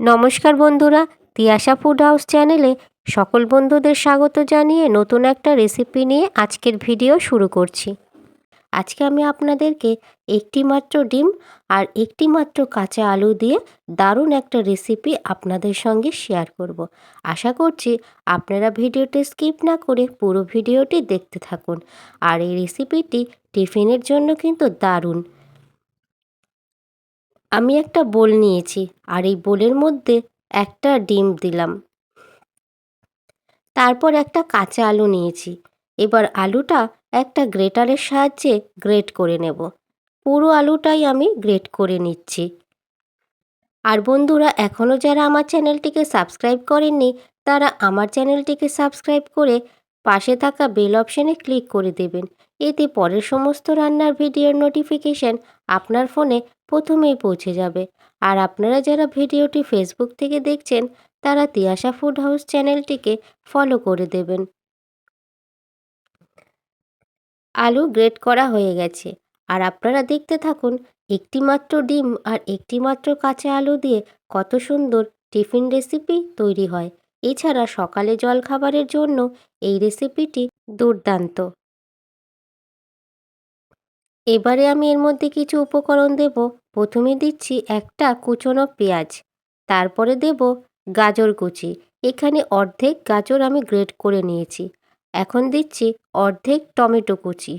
নমস্কার বন্ধুরা, Tiyasha food house চ্যানেলে সকল বন্ধুদের স্বাগত জানিয়ে নতুন একটা রেসিপি নিয়ে আজকের ভিডিও শুরু করছি। আজকে আমি আপনাদেরকে একটি মাত্র ডিম আর একটি মাত্র কাঁচা আলু দিয়ে দারুণ একটা রেসিপি আপনাদের সঙ্গে শেয়ার করব। আশা করছি আপনারা ভিডিওটি স্কিপ না করে পুরো ভিডিওটি দেখতে থাকুন। আর এই রেসিপিটি টিফিনের জন্য কিন্তু দারুণ। আমি একটা বোল নিয়েছি আর এই বোলের মধ্যে একটা ডিম দিলাম। তারপর একটা কাঁচা আলু নিয়েছি। এবার আলুটা একটা গ্রেটারের সাহায্যে গ্রেট করে নেব। পুরো আলুটাই আমি গ্রেট করে নিচ্ছি। আর বন্ধুরা এখনও যারা আমার চ্যানেলটিকে সাবস্ক্রাইব করেননি, তারা আমার চ্যানেলটিকে সাবস্ক্রাইব করে পাশে থাকা বেল অপশানে ক্লিক করে দেবেন। এতে পরের সমস্ত রান্নার ভিডিওর নোটিফিকেশান আপনার ফোনে প্রথমেই পৌঁছে যাবে। আর আপনারা যারা ভিডিওটি ফেসবুক থেকে দেখছেন, তারা তিয়াশা ফুড হাউস চ্যানেলটিকে ফলো করে দেবেন। আলু গ্রেট করা হয়ে গেছে। আর আপনারা দেখতে থাকুন একটি মাত্র ডিম আর একটি মাত্র কাঁচা আলু দিয়ে কত সুন্দর টিফিন রেসিপি তৈরি হয়। এছাড়া সকালে জলখাবারের জন্য এই রেসিপিটি দুর্দান্ত। এবারে আমি এর মধ্যে কিছু উপকরণ দেব। প্রথমে দিচ্ছি একটা কুচনো পেঁয়াজ, তারপরে দেব গাজর কুচি। এখানে অর্ধেক গাজর আমি গ্রেট করে নিয়েছি। এখন দিচ্ছি অর্ধেক টমেটো কুচি।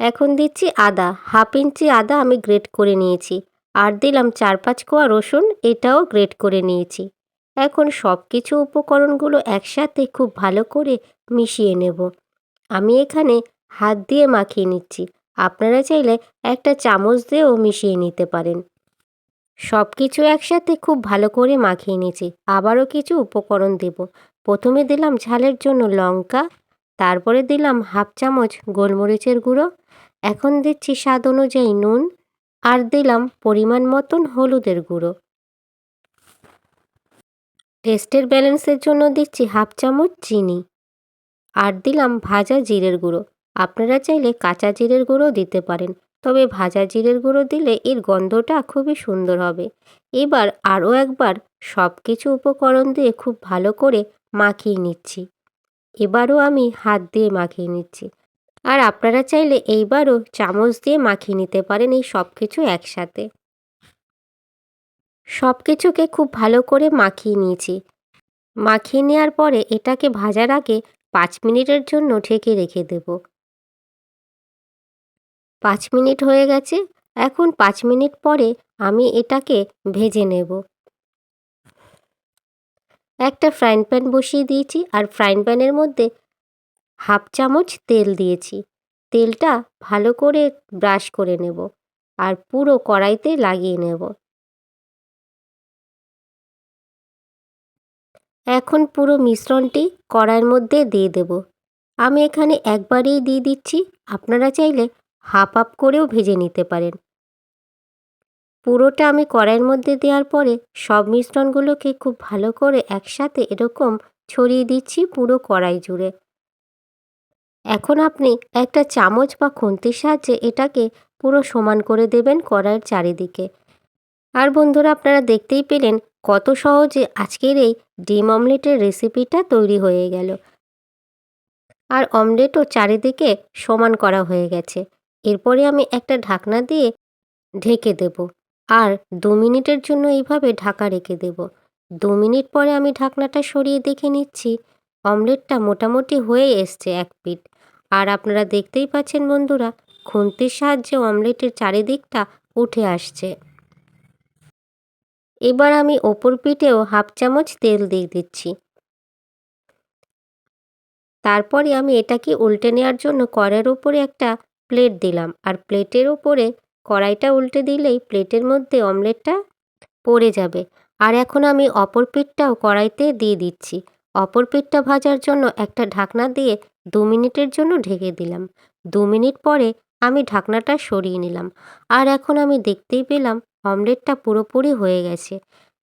এখন দিচ্ছি আদা, হাফ ইঞ্চি আদা আমি গ্রেট করে নিয়েছি। আর দিলাম চার পাঁচ কোয়া রসুন, এটাও গ্রেট করে নিয়েছি। এখন সব কিছু উপকরণগুলো একসাথে খুব ভালো করে মিশিয়ে নেব। আমি এখানে হাত দিয়ে মাখিয়ে নিচ্ছি। আপনারা চাইলে একটা চামচ দিয়েও মিশিয়ে নিতে পারেন। সব কিছু একসাথে খুব ভালো করে মাখিয়ে নিয়েছি। আবারও কিছু উপকরণ দেব। প্রথমে দিলাম ঝালের জন্য লঙ্কা, তারপরে দিলাম হাফ চামচ গোলমরিচের গুঁড়ো, এখন দিচ্ছি স্বাদ অনুযায়ী নুন আর দিলাম পরিমাণ মতন হলুদের গুঁড়ো। টেস্টের ব্যালেন্সের জন্য দিচ্ছি হাফ চামচ চিনি আর দিলাম ভাজা জিরের গুঁড়ো। আপনারা চাইলে কাঁচা জিরের গুঁড়ো দিতে পারেন, তবে ভাজা জিরের গুঁড়ো দিলে এর গন্ধটা খুবই সুন্দর হবে। এবার আরও একবার সব কিছু উপকরণ দিয়ে খুব ভালো করে মাখিয়ে নিচ্ছি। এবারও আমি হাত দিয়ে মাখিয়ে নিচ্ছি। আর আপনারা চাইলে এইবারও চামচ দিয়ে মাখিয়ে নিতে পারেন এই সব কিছু একসাথে। সব কিছুকে খুব ভালো করে মাখিয়ে নিয়েছি। মাখিয়ে নেওয়ার পরে এটাকে ভাজার আগে পাঁচ মিনিটের জন্য ঢেকে রেখে দেব। পাঁচ মিনিট হয়ে গেছে, এখন পাঁচ মিনিট পরে আমি এটাকে ভেজে নেব। একটা ফ্রাইং প্যান বসিয়ে দিয়েছি আর ফ্রাইং প্যানের মধ্যে হাফ চামচ তেল দিয়েছি। তেলটা ভালো করে ব্রাশ করে নেব আর পুরো কড়াইতে লাগিয়ে নেব। এখন পুরো মিশ্রণটি কড়াইয়ের মধ্যে দিয়ে দেব। আমি এখানে একবারেই দিয়ে দিচ্ছি। আপনারা চাইলে হাফ হাফ করেও ভেজে নিতে পারেন। পুরোটা আমি কড়াইয়ের মধ্যে দেওয়ার পরে সব মিশ্রণগুলোকে খুব ভালো করে একসাথে এরকম ছড়িয়ে দিচ্ছি পুরো কড়াই জুড়ে। এখন আপনি একটা চামচ বা খুন্তির সাহায্যে এটাকে পুরো সমান করে দেবেন কড়াইয়ের চারিদিকে। আর বন্ধুরা, আপনারা দেখতেই পেলেন কত সহজে আজকের এই ডিম অমলেটের রেসিপিটা তৈরি হয়ে গেল। আর অমলেটও চারিদিকে সমান করা হয়ে গেছে। এরপরে আমি একটা ঢাকনা দিয়ে ঢেকে দেব। আর দু মিনিটের জন্য এইভাবে ঢাকা রেখে দেব। দু মিনিট পরে আমি ঢাকনাটা সরিয়ে দেখে নিচ্ছি, অমলেটটা মোটামুটি হয়ে এসছে এক পিঠ। আর আপনারা দেখতেই পাচ্ছেন বন্ধুরা, খুন্তির সাহায্যে অমলেটের চারিদিকটা উঠে আসছে। এবার আমি ওপর পিঠেও হাফ চামচ তেল দিয়ে দিচ্ছি। তারপরে আমি এটাকে উল্টে নেওয়ার জন্য কড়াইয়ের উপরে একটা প্লেট দিলাম। আর প্লেটের উপরে কড়াইটা উল্টে দিলেই প্লেটের মধ্যে অমলেটটা পড়ে যাবে। আর এখন আমি অপর পিঠটাও কড়াইতে দিয়ে দিচ্ছি। অপর পিঠটা ভাজার জন্য একটা ঢাকনা দিয়ে দু মিনিটের জন্য ঢেকে দিলাম। দু মিনিট পরে আমি ঢাকনাটা সরিয়ে নিলাম। আর এখন আমি দেখতেই পেলাম অমলেটটা পুরোপুরি হয়ে গেছে।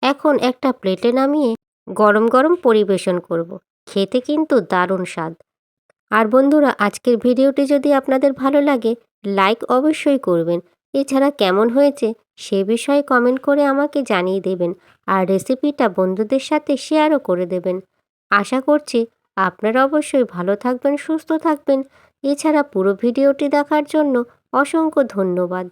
এখন একটা প্লেটে নামিয়ে গরম গরম পরিবেশন করব। খেতে কিন্তু দারুণ স্বাদ। আর বন্ধুরা, আজকের ভিডিওটি যদি আপনাদের ভালো লাগে, লাইক অবশ্যই করবেন। এছাড়া কেমন হয়েছে সে বিষয়ে কমেন্ট করে আমাকে জানিয়ে দেবেন আর রেসিপিটা বন্ধুদের সাথে শেয়ারও করে দেবেন। আশা করছি আপনারা অবশ্যই ভালো থাকবেন, সুস্থ থাকবেন। এছাড়া পুরো ভিডিওটি দেখার জন্য অসংখ্য ধন্যবাদ।